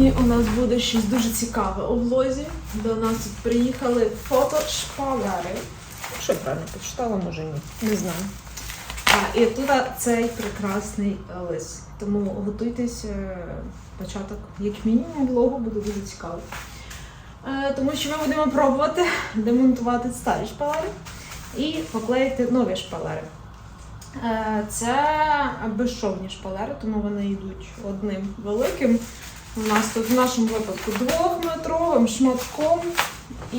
Сьогодні у нас буде щось дуже цікаве у влозі. До нас тут приїхали фотошпалери. Що я правильно почитала, може ні. Не знаю. А, і тут цей прекрасний лис. Тому готуйтесь, е, початок, як мінімум, влогу буде дуже цікавий. Е, Тому що ми будемо пробувати демонтувати старі шпалери і поклеїти нові шпалери. Е, Це безшовні шпалери, тому вони йдуть одним великим. У нас тут в нашому випадку двохметровим шматком і.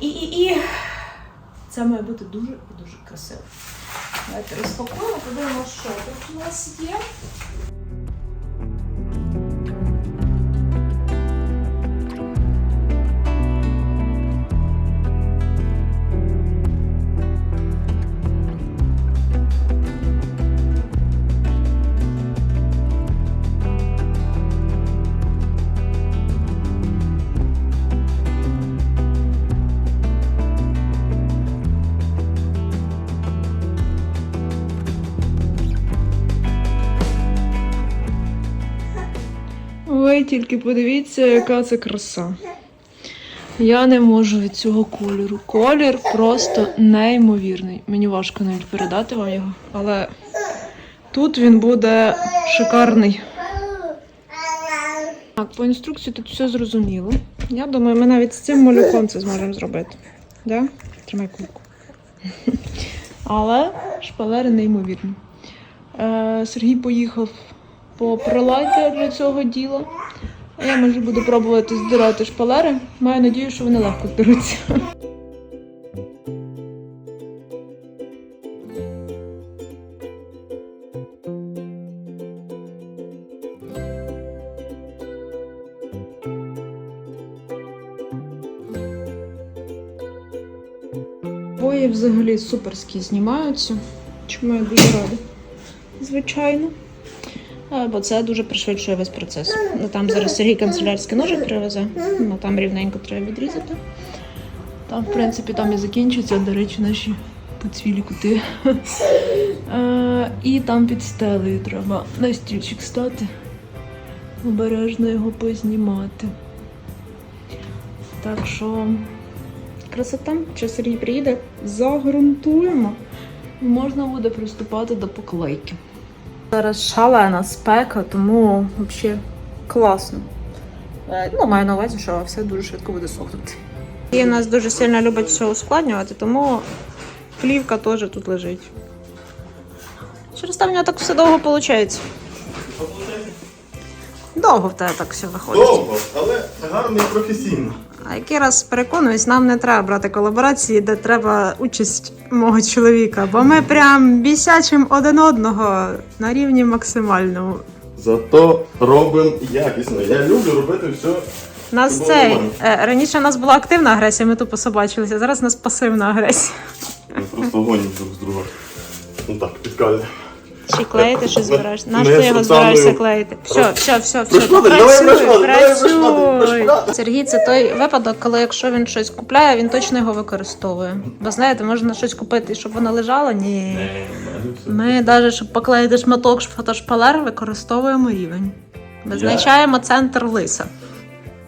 І, і, і це має бути дуже і дуже красиво. Давайте розпакуємо, подивимося, що тут у нас є. Тільки подивіться, яка це краса. Я не можу від цього кольору. Колір просто неймовірний. Мені важко навіть передати вам його, але тут він буде шикарний. Так, по інструкції тут все зрозуміло. Я думаю, ми навіть з цим малюком це зможемо зробити. Да? Тримай кульку. Але шпалери неймовірні. Е, Сергій поїхав по приладдя для цього діла. А я може буду пробувати здирати шпалери. Маю надію, що вони легко здеруться. Бої взагалі суперські знімаються, чому я дуже рада. Звичайно. Бо це дуже пришвидшує весь процес. Ну, там зараз Сергій канцелярський ножик привезе, ну там рівненько треба відрізати. Там, в принципі, там і закінчаться, до речі, наші поцвілі кути. Е, І там під стелею треба на стільчик стати, обережно його познімати. Так що красота, що Сергій приїде, загрунтуємо. Можна буде приступати до поклейки. Зараз шалена спека, тому взагалі класно. Е, Ну, маю на увазі, що все дуже швидко буде сохнути. І в нас дуже сильно любить все ускладнювати, тому плівка теж тут лежить. Через те в нього так все довго виходить. Довго в тебе так все виходить. Довго, але гарно і професійно. А який раз переконуюсь, нам не треба брати колаборації, де треба участь мого чоловіка, бо ми прям бісячим один одного на рівні максимальному. Зато робимо якісно. Я люблю робити все. Нас було цей нормально. е, раніше у нас була активна агресія, ми тупо собачилися. Зараз у нас пасивна агресія. Ми просто гонимо друг з друга. Ну так, підкально. Чи клеїти, що збираєш? З ти його збираєшся клеїти? Все, все, все, все. Працюй, працюй. Сергій, це той випадок, коли якщо він щось купляє, він точно його використовує. Бо знаєте, можна щось купити, щоб воно лежало. Ні. Ми навіть, щоб поклеїти шматок фотошпалер, використовуємо рівень. Визначаємо центр лиса.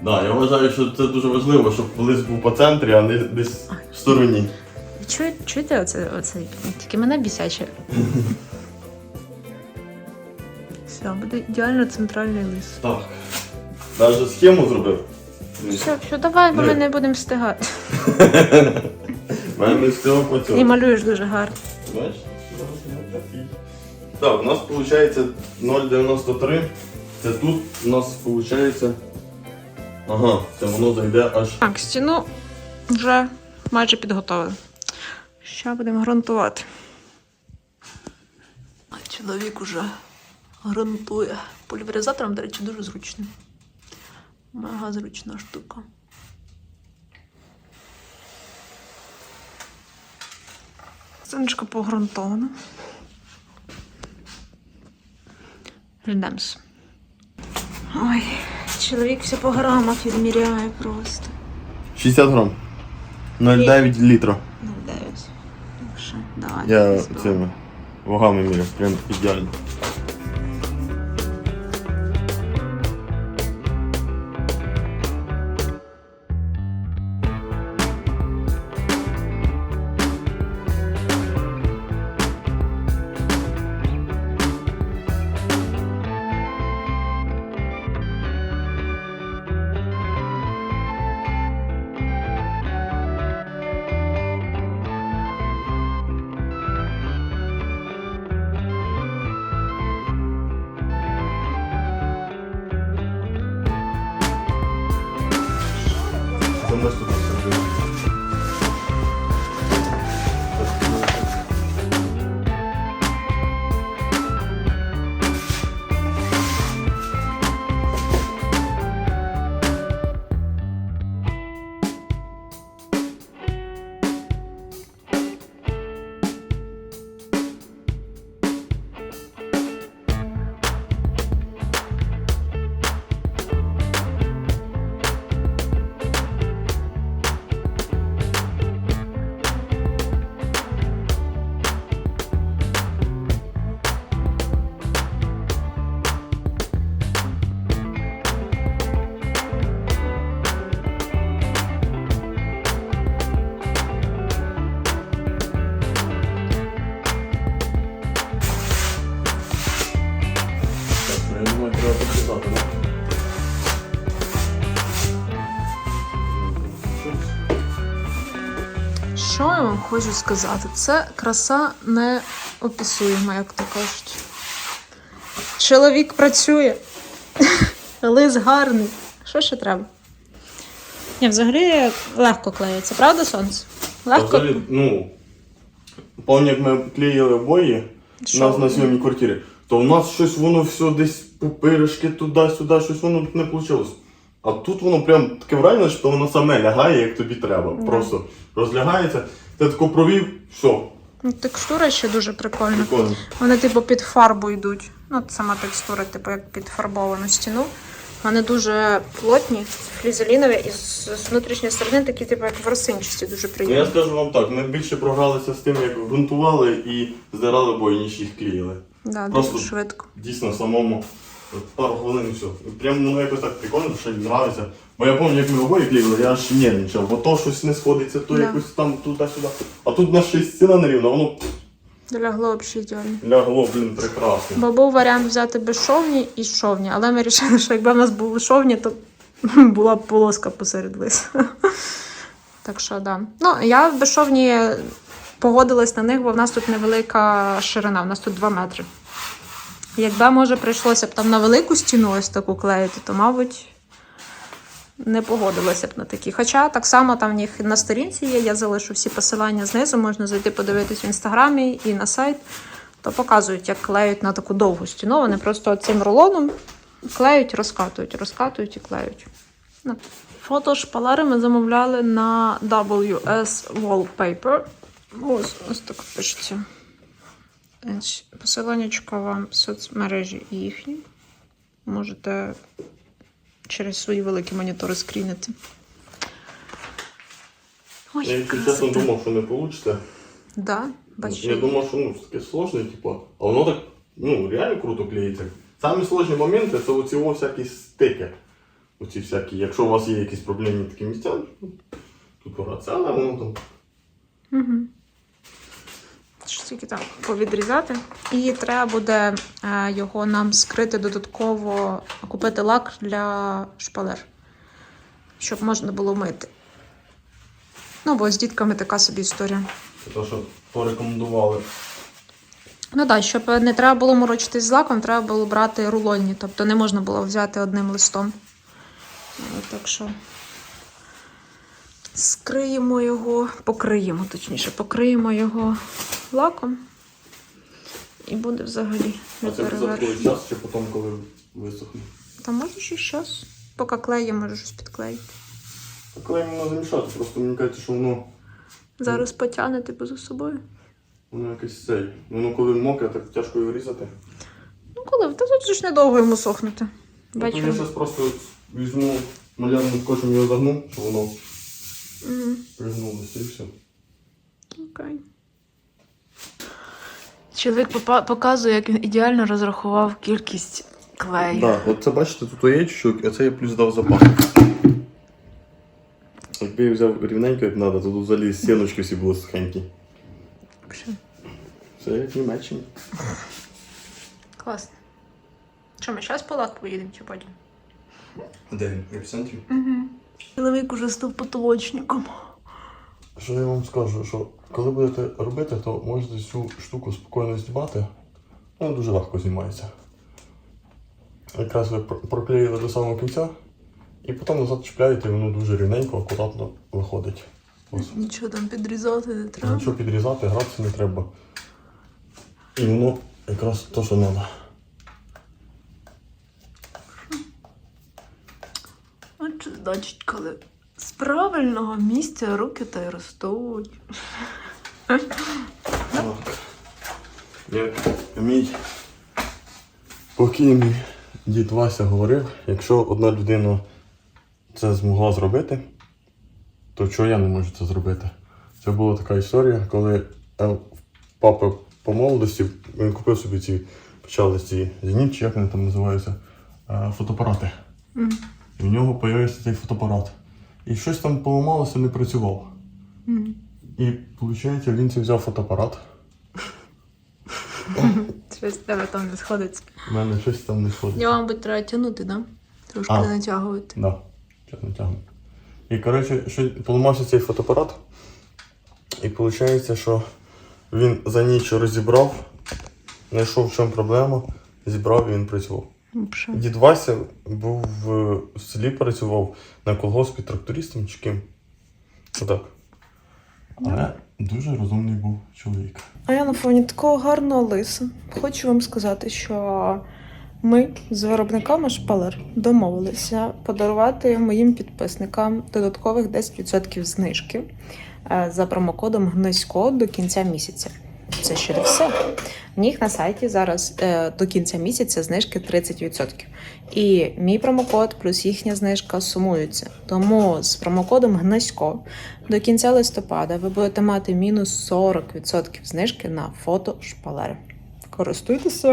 Да, я вважаю, що це дуже важливо, щоб лист був по центрі, а не десь в стороні. Чує, чуєте оце, оце? Тільки мене бісяче. Все, буде ідеально центральний лис. Так. Навіть схему зробив. Все, все, давай, бо ми не будемо встигати. Мене з цього по І цьому. малюєш дуже гарно. Бачиш? Я такий. Так, у нас виходить 0,93. Це тут у нас виходить. Ага, це воно зайде аж. Так, стіну вже майже підготовили. Що будемо грунтувати? А чоловік уже грунтує. Пульверизатором, до речі, дуже зручно. Мега зручна штука. Стіночка погрунтована. Ждемось. Ой, чоловік все по грамах відміряє просто. 60 грам. 0,9 літра. Ну, 9. Давай. Я цими вагами міряв, прям ідеально. Що я вам хочу сказати? Це краса неописуєма, як то кажуть. Чоловік працює, лис гарний. Що ще треба? Ні, взагалі легко клеїться, правда, сонце? Легко. Взагалі, ну, пам'ятаю, як ми клеїли обої Що? нас на сьомій квартирі, то в нас щось воно все десь пупиришки туди-сюди, щось воно не вийшло. А тут воно прям таке враження, що воно саме лягає, як тобі треба. Да. Просто розлягається, ти тако провів, все, Ну, Текстура ще дуже прикольна. прикольно. Вони, типу, під фарбу йдуть. Ну, от сама текстура, типу, як під фарбовану стіну. Вони дуже плотні, флізелінові, і з внутрішньої сторони такі, типу, як ворсинчасті, дуже Ну, я скажу вам так, ми більше програлися з тим, як ґрунтували і здирали обої, ніж їх клеїли. Да, просто- дуже швидко. Дійсно, самому пару хвилин і все. Прям воно якось так прикольно, що їм подобається. Бо я пам'ятаю, як ми обоє клеїли, я аж нервничав, бо то щось не сходиться, то Да. якось там туди-сюди. А тут наша стіна нерівна, воно Лягло ідеально. лягло, блін, прекрасно. Бо був варіант взяти безшовні і шовні, але ми вирішили, що якби в нас були шовні, то була б полоска посеред лиса. Так що, да. Ну, я в безшовні погодилась на них, бо в нас тут невелика ширина, в нас тут 2 метри. Якби, може, прийшлося б там на велику стіну ось таку клеїти, то, мабуть, не погодилася б на такі. Хоча так само там в них на сторінці є, я залишу всі посилання знизу, можна зайти подивитись в інстаграмі і на сайт то показують, як клеють на таку довгу стіну. Вони просто цим рулоном клеють, розкатують, розкатують і клеють. Ну. Фото шпалери ми замовляли на WS Wallpaper. Ось, ось так пишеться. Ось, вам в соцмережі їхні. Можете через свої великі монітори скрінити. Ой, Я, якщо чесно, думав, що не вийде. Да, бачу. Я думав, що ну, таке сложне, типу, а воно так ну, реально круто клеїться. Самі сложні моменти це оці о всякі стики. Оці всякі, якщо у вас є якісь проблемні такі місця, ну, тут але воно там. Угу. Що тільки там повідрізати. І треба буде е, його нам скрити додатково, купити лак для шпалер, щоб можна було мити. Ну, бо з дітками така собі історія. Це те, що порекомендували. Ну так, щоб не треба було морочитись з лаком, треба було брати рулонні, тобто не можна було взяти одним листом. Е, Так що скриємо його, покриємо, точніше, покриємо його лаком. І буде взагалі А це за той час чи потім, коли висохне. Та може ще щось. Поки клеє, може щось підклеїти. Коли воно замішати, просто мені кажеться, що воно, Зараз потягне типу за собою. воно якесь цей. Воно коли мокре, так тяжко його різати. Ну коли? Та тут же ж недовго йому сохнути. Ну, то я Вечором. зараз просто візьму малярним скотчем його загну, щоб воно Мгм. пригнулося і все. Окей. Чоловік показує, як він ідеально розрахував кількість клею. Так, от це бачите, тут є чуть, а це я плюс дав запас. Якби я взяв рівненько, як треба, то тут взагалі стіночки всі були сухенькі. Все як в Німеччині. Класно. Що, ми зараз по лак поїдемо чи потім? Де він? В епіцентрі? Чоловік уже став потолочником. Що я вам скажу, що коли будете робити, то можете цю штуку спокійно знімати. Вона дуже легко знімається. Якраз ви про- проклеїли до самого кінця І потім назад чіпляєте, і воно дуже рівненько, акуратно виходить. Ось. Нічого там підрізати не треба. Нічого підрізати, гратися не треба. І воно якраз то, що треба. От що значить, коли з правильного місця руки та й ростуть. Так. Як мій покійний дід Вася говорив, якщо одна людина це змогла зробити, то чого я не можу це зробити? Це була така історія, коли е, в папи по молодості він купив собі ці почали ці зенітчі, як вони там називаються, е, фотоапарати. Мгм. І в нього з'явився цей фотоапарат. І щось там поламалося, не працював. Мгм. І виходить, він це взяв фотоапарат. Щось тебе там не сходиться. У мене щось там не сходить. Я, мабуть, треба тягнути, да? Трошки А. натягувати. Да, тягну. І коротше, що поламався цей фотоапарат. І виходить, що він за ніч розібрав, знайшов в чому проблема, зібрав і він працював. Вообще. Дід Вася був в селі, працював на колгоспі трактористом чи ким. Отак. Але дуже розумний був чоловік. А я на фоні такого гарного лиса хочу вам сказати, що ми з виробниками шпалер домовилися подарувати моїм підписникам додаткових 10% знижки е, за промокодом Гнисько до кінця місяця. Це ще не все. В них на сайті зараз е, до кінця місяця знижки 30%. І мій промокод плюс їхня знижка сумуються. Тому з промокодом Гнисько до кінця листопада ви будете мати мінус 40% знижки на фото шпалери. Користуйтеся.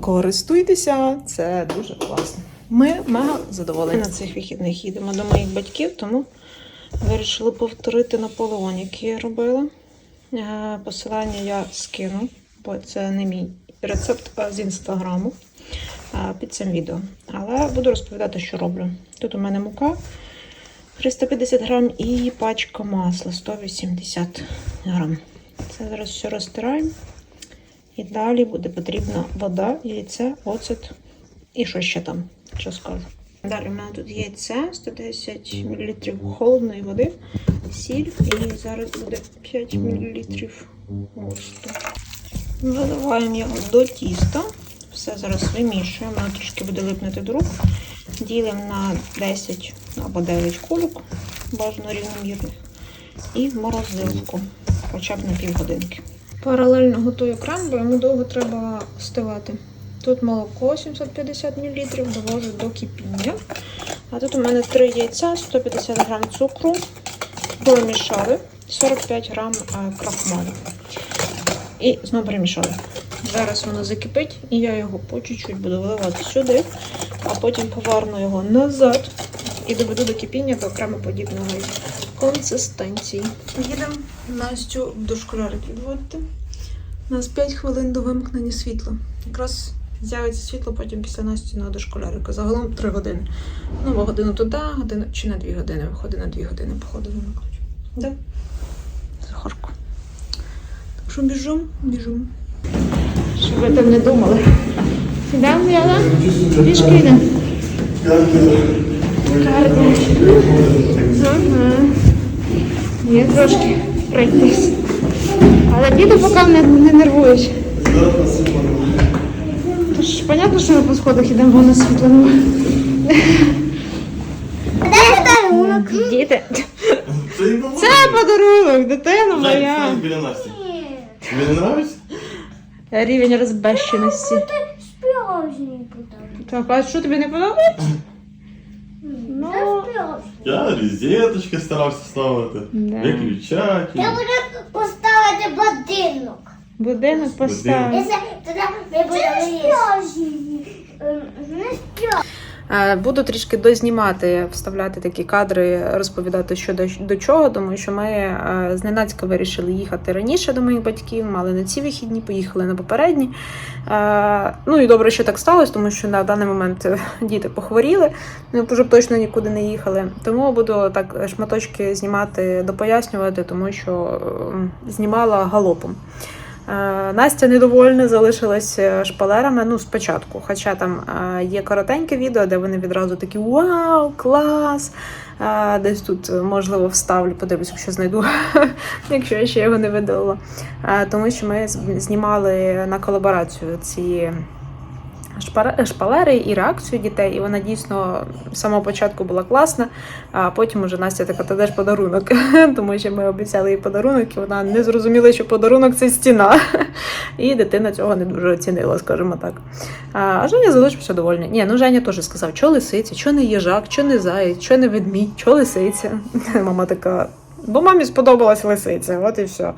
Користуйтеся, це дуже класно. Ми мега задоволені. На цих вихідних їдемо до моїх батьків, тому вирішили повторити Наполеон, який я робила. Е, Посилання я скину, бо це не мій рецепт а з інстаграму е, під цим відео. Але буду розповідати, що роблю. Тут у мене мука 350 грам і пачка масла 180 грам. Це зараз все розтираємо. І далі буде потрібна вода, яйце, оцет і що ще там, що скажу. Далі в мене тут яйце, 110 мл холодної води, сіль і зараз буде 5 мл оцту. Заливаємо його до тіста. Все зараз вимішуємо, воно трішки буде липнути до рук. Ділимо на 10 або 9 кульок, бажано рівномірних, і в морозилку, хоча б на півгодинки. Паралельно готую крем, бо йому довго треба остивати. Тут молоко 750 мл, довожу до кипіння. А тут у мене 3 яйця, 150 г цукру, перемішали, 45 г е, крахмалю. І знову перемішали. Зараз воно закипить, і я його по чуть-чуть буду виливати сюди, а потім поверну його назад і доведу до кипіння до кремоподібної консистенції. Їдемо Настю до школярик відводити. У нас 5 хвилин до вимкнення світла. Якраз з'явиться світло потім після Настіного до школярика. Загалом 3 години. Ну, бо годину туди, годину чи на 2 години. Виходить на 2 години, походу, вимикнуть. Да? Захарку. Так що біжимо, біжимо. Щоб ви там не думали. Йдемо, Яна? Пішки йдемо. Ага. Є трошки пройтись. Але діду поки не, не нервуєш. Тож, понятно, що ми по сходах йдемо, бо на світло немає. Діти. Це подарунок, дитина моя. біля Насті. Тобі не подобається? Рівень розбещеності. Справжній подарунок. Так, а що тобі не подобається? Ну, Справжній. Я розеточки старався ставити, Да. виключати. Я буду поставити будинок. Будинок справжній. Е, Буду трішки дознімати, вставляти такі кадри, розповідати, що до, до чого, тому що ми е, зненацька вирішили їхати раніше до моїх батьків, мали на ці вихідні, поїхали на попередні. Е, Ну і добре, що так сталося, тому що на даний момент діти похворіли, ми вже точно нікуди не їхали. Тому буду так шматочки знімати, допояснювати, тому що знімала галопом. Е, Настя недовольна, залишилась е, шпалерами. Ну, спочатку. Хоча там е, є коротеньке відео, де вони відразу такі Вау, клас! Десь тут, можливо, вставлю, подивлюсь, якщо знайду, якщо я ще його не видалила. Е, Тому що ми знімали на колаборацію ці шпалери і реакцію дітей, і вона дійсно з самого початку була класна. А потім уже Настя така, та де ж подарунок, тому що ми обіцяли їй подарунок, і вона не зрозуміла, що подарунок це стіна. І дитина цього не дуже оцінила, скажімо так. А Женя залишився довольний. Ні, ну Женя теж сказав, що лисиця, що не їжак, що не заєць, що не ведмідь, що лисиця. Мама така. Бо мамі сподобалась лисиця, от і все.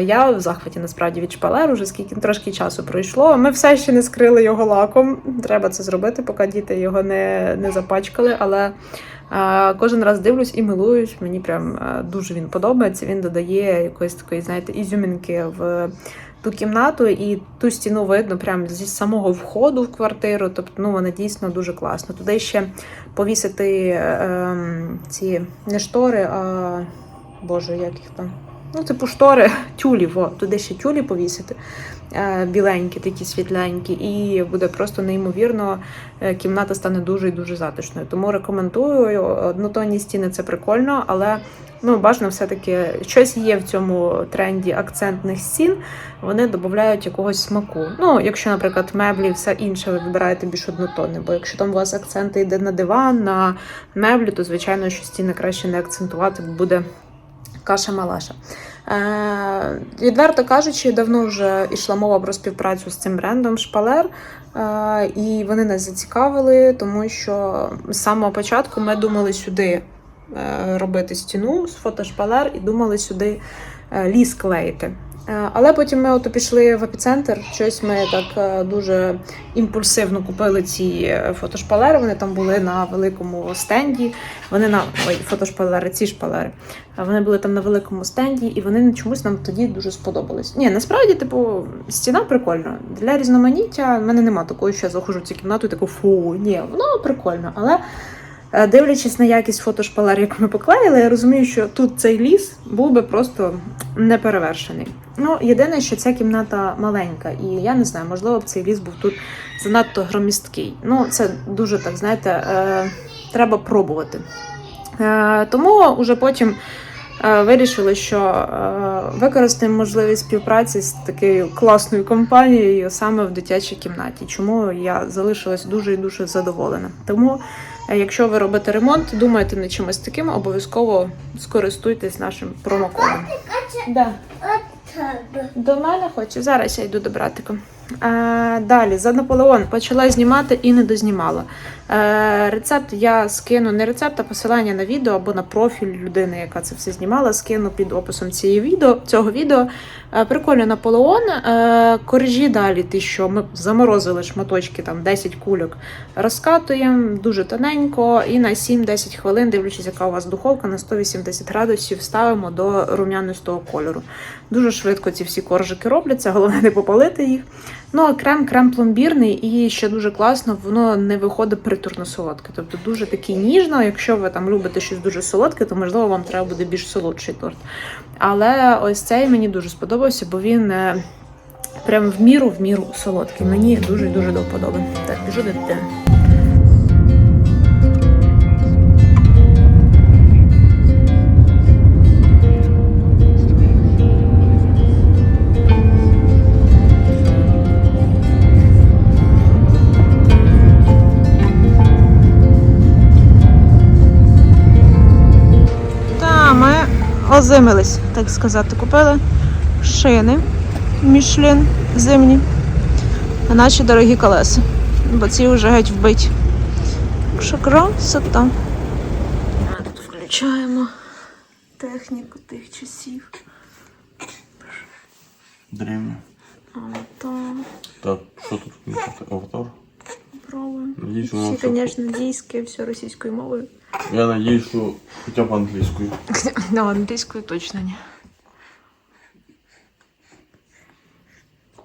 Я в захваті насправді від шпалер, уже скільки трошки часу пройшло. Ми все ще не скрили його лаком. Треба це зробити, поки діти його не, не запачкали. Але е, кожен раз дивлюсь і милуюсь. Мені прям е, дуже він подобається. Він додає якоїсь такої, знаєте, ізюмінки в ту кімнату, і ту стіну видно прямо зі самого входу в квартиру. Тобто, ну вона дійсно дуже класна. Туди ще повісити е, ем, ці не штори, а боже, як їх там. Ну, типу штори, тюлі, во, туди ще тюлі повісити, біленькі, такі світленькі, і буде просто неймовірно, е, кімната стане дуже і дуже затишною. Тому рекомендую. Однотонні стіни це прикольно, але ну, бажано все-таки щось є в цьому тренді акцентних стін, вони додають якогось смаку. Ну, якщо, наприклад, меблі, все інше ви вибираєте більш однотонне, бо якщо там у вас акценти йде на диван, на меблі, то звичайно, що стіни краще не акцентувати, бо буде каша-малаша. Е, відверто кажучи, давно вже йшла мова про співпрацю з цим брендом Шпалер, е, і вони нас зацікавили, тому що з самого початку ми думали сюди е, робити стіну з фотошпалер і думали сюди ліс клеїти. Е, Але потім ми ото пішли в епіцентр. Щось ми так е, дуже імпульсивно купили ці е, фотошпалери. Вони там були на великому стенді. Вони на ой, фотошпалери, ці шпалери. Вони були там на великому стенді, і вони чомусь нам тоді дуже сподобались. Ні, насправді, типу, стіна прикольна. Для різноманіття в мене нема такого, що я заходжу в цю кімнату і таку фу, ні, воно прикольно. Але дивлячись на якість фотошпалер, яку ми поклеїли, я розумію, що тут цей ліс був би просто неперевершений. Ну, єдине, що ця кімната маленька, і я не знаю, можливо, б цей ліс був тут занадто громісткий. Ну, це дуже так, знаєте, е, треба пробувати. Е, тому уже потім е, вирішили, що е, використаємо можливість співпраці з такою класною компанією саме в дитячій кімнаті. Чому я залишилась дуже і дуже задоволена. Тому, е, якщо ви робите ремонт, думаєте над чимось таким, обов'язково скористуйтесь нашим промокодом. Да. До мене хочу. Зараз я йду до братика. А, далі за Наполеон почала знімати і не дознімала. Е, рецепт я скину не рецепт, а посилання на відео або на профіль людини, яка це все знімала. Скину під описом відео, цього відео. Е, прикольно Наполеон. Е, коржі далі, ті, що ми заморозили шматочки, там 10 кульок. Розкатуємо дуже тоненько і на 7-10 хвилин, дивлячись, яка у вас духовка, на 180 градусів ставимо до рум'янистого кольору. Дуже швидко ці всі коржики робляться, головне не попалити їх. Ну а крем крем пломбірний, і ще дуже класно, воно не виходить притурно солодке. Тобто дуже такий ніжно. Якщо ви там любите щось дуже солодке, то можливо вам треба буде більш солодший торт. Але ось цей мені дуже сподобався, бо він е, прям в міру в міру солодкий. Мені дуже дуже до. Так, біжу до дитини. Озимились, так сказати. Купили шини Мішлін зимні на наші дорогі колеса. Бо ці вже геть вбиті. Так що красота. Ми тут включаємо техніку тих часів. Древньо. Авто, Так, що тут? Аватар? пробуємо. Всі, звісно, дійське, все російською мовою. Я надіюсь, що хоча б англійською. На англійською точно ні.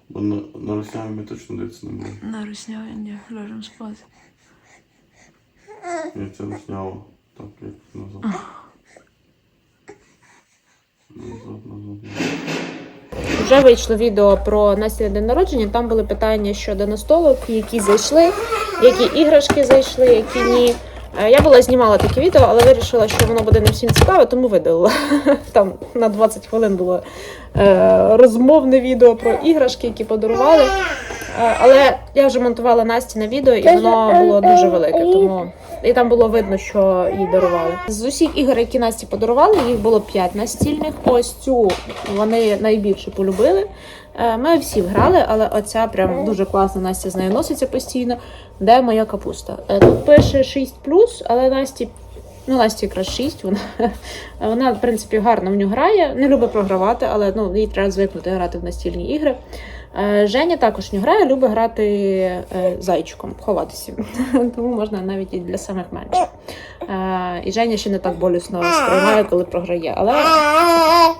Бо на, на росіян ми точно дивитися не будемо. На русняві ляжемо спати. Я це руснява. Так, як назад. Назад, назад. назад. вже вийшло відео про Насті день народження. Там були питання щодо настолок, які зайшли, які іграшки зайшли, які ні. Е, Я була знімала таке відео, але вирішила, що воно буде не всім цікаве, тому видалила. Там на 20 хвилин було е, розмовне відео про іграшки, які подарували. Е, але я вже монтувала Насті на відео, і воно було дуже велике, тому і там було видно, що їй дарували. З усіх ігор, які Насті подарували, їх було 5 настільних. Ось цю вони найбільше полюбили. Е, Ми всі грали, але оця прям дуже класна. Настя з нею носиться постійно. Де моя капуста? Е, Тут пише 6 але Насті. Ну, Насті якраз 6, вона, вона, в принципі, гарно в нього грає, не любить програвати, але ну, їй треба звикнути грати в настільні ігри. Е, Женя також не грає, любить грати е, зайчиком, ховатися. Тому можна навіть і для самих менших. Е, І Женя ще не так болісно сприймає, коли програє. Але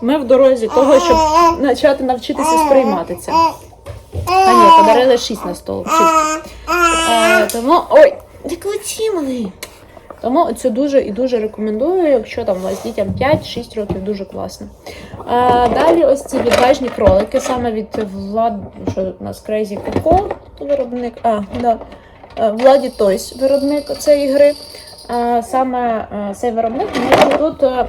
ми в дорозі того, щоб почати навчитися сприймати це. А ні, подарили 6 на стол. 6. Тому. Ой, ти ключі малий. Тому це дуже і дуже рекомендую, якщо там у вас дітям 5-6 років, дуже класно. А, далі ось ці відважні кролики, саме від Влад, що у нас Crazy Coco виробник. А, да. Е, Владі Тойс, виробник цієї гри. А, саме е, цей виробник, тут е,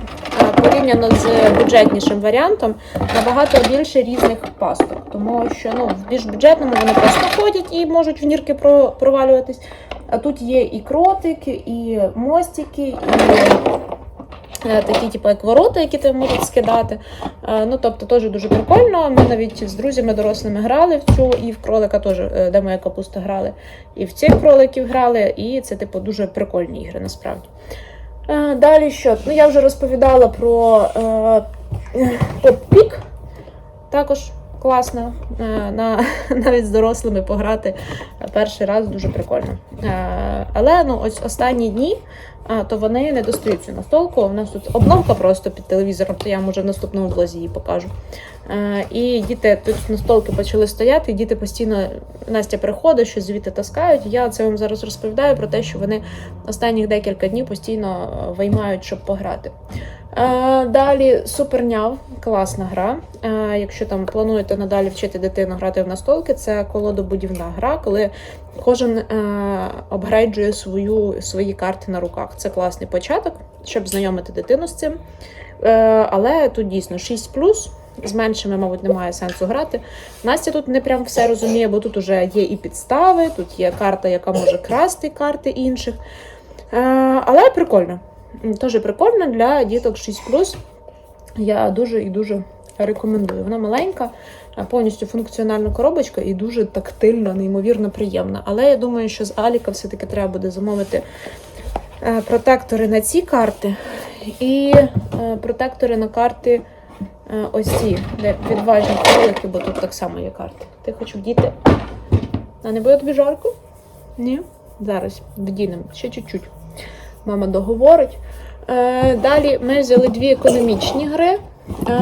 порівняно з бюджетнішим варіантом набагато більше різних пасток. Тому що ну, в більш бюджетному вони просто ходять і можуть в нірки провалюватись. А тут є і кротики, і мостики, і е, такі, типу, як ворота, які ти можуть скидати. Е, Ну, тобто, теж дуже прикольно. Ми навіть з друзями дорослими грали в цю, і в кролика теж, е, де моя капуста грали, і в цих кроликів грали, і це, типу, дуже прикольні ігри насправді. Е, Далі що? Ну, я вже розповідала про е, Поп-Пік. Також класно. Е, на, навіть з дорослими пограти перший раз дуже прикольно. Е, але ну, ось останні дні, то вони не достають цю настолку. У нас тут обновка просто під телевізором, то я вам може в наступному влозі її покажу. Е, і діти тут настолки почали стояти, і діти постійно Настя приходить, що звідти таскають. Я це вам зараз розповідаю про те, що вони останніх декілька днів постійно е, виймають, щоб пограти. Е, Далі суперняв, класна гра. Е, Якщо там плануєте надалі вчити дитину грати в настолки, це колодобудівна гра, коли кожен е, обгрейджує свою, свої карти на руках. Це класний початок, щоб знайомити дитину з цим. Але тут дійсно 6 з меншими, мабуть, немає сенсу грати. Настя тут не прям все розуміє, бо тут вже є і підстави, тут є карта, яка може красти карти інших. Але прикольно. Теж прикольно для діток 6 Я дуже і дуже рекомендую. Вона маленька, повністю функціональна коробочка і дуже тактильно, неймовірно приємна. Але я думаю, що з Аліка все-таки треба буде замовити е, протектори на ці карти і е, протектори на карти е, ось ці, де відважні кролики, бо тут так само є карти. Ти хочеш вдіти? А не буде тобі жарко? Ні? Зараз вдінемо ще чуть-чуть. Мама договорить. Е, далі ми взяли дві економічні гри. Е,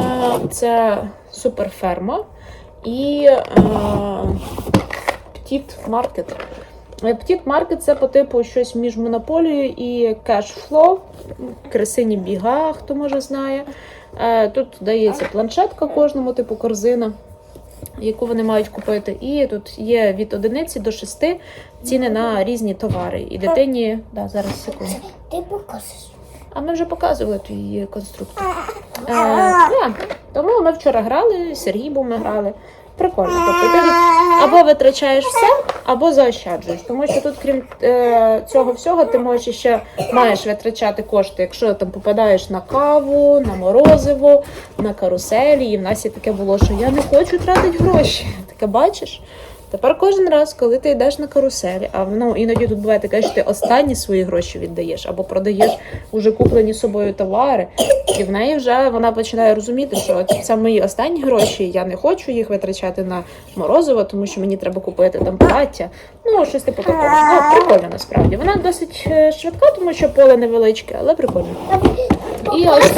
це Суперферма і Птіт Маркет. Птіт Маркет це по типу щось між монополією і кешфлоу. Красині біга, хто може знає. Е, Тут дається планшетка кожному, типу корзина, яку вони мають купити. І тут є від одиниці до шести ціни на різні товари. І дитині. Да, зараз секунду. Ти покажеш. А ми вже показували ту її конструктор. Е, да. Тому ми вчора грали, Сергій був ми грали. Прикольно. Тобто ти або витрачаєш все, або заощаджуєш. Тому що тут, крім е, цього всього, ти можеш ще маєш витрачати кошти, якщо там попадаєш на каву, на морозиво, на каруселі. І в нас і таке було, що я не хочу тратити гроші. Таке бачиш? Тепер кожен раз, коли ти йдеш на каруселі, а ну іноді тут буває таке, що ти останні свої гроші віддаєш або продаєш уже куплені собою товари, і в неї вже вона починає розуміти, що це мої останні гроші, я не хочу їх витрачати на морозиво, тому що мені треба купити там плаття. Ну, щось типу такого. Ну, прикольно насправді. Вона досить е, швидка, тому що поле невеличке, але прикольно. І ось.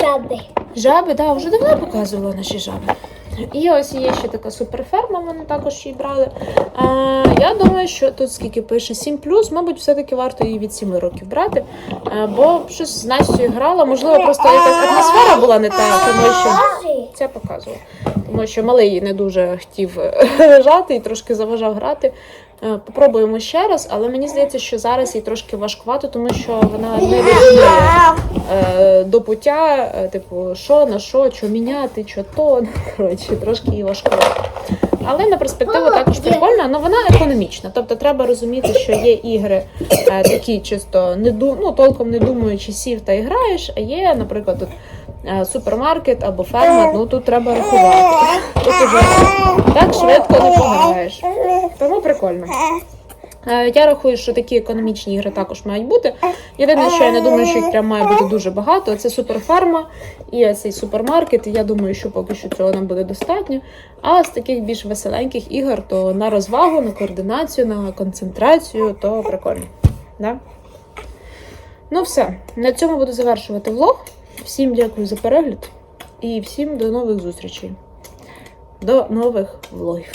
Жаби. Жаби, да, вже давно показувала наші жаби. І ось є ще така суперферма, вони також її брали. Е, я думаю, що тут скільки пише 7 мабуть, все-таки варто її від 7 років брати. Е, бо щось з Настю грала, можливо, просто якась атмосфера була не та, тому що. Це показувало. Тому що малий не дуже хотів лежати і трошки заважав грати. Е, Попробуємо ще раз, але мені здається, що зараз їй трошки важкувато, тому що вона не розуміє е, до пуття, е, типу, що на що, що міняти, що то. Коротше, трошки їй важкувато. Але на перспективу також прикольна, але вона економічна. Тобто треба розуміти, що є ігри такі чисто не ну, толком не думаючи, сів та і граєш, а є, наприклад, тут супермаркет або ферма, ну тут треба рахувати. Тут уже так швидко не пограєш. Тому прикольно. Е, Я рахую, що такі економічні ігри також мають бути. Єдине, що я не думаю, що їх прям має бути дуже багато. Це суперфарма і цей супермаркет. Я думаю, що поки що цього нам буде достатньо. А з таких більш веселеньких ігор, то на розвагу, на координацію, на концентрацію, то прикольно. Да? Ну все, на цьому буду завершувати влог. Всім дякую за перегляд і всім до нових зустрічей. До нових влогів.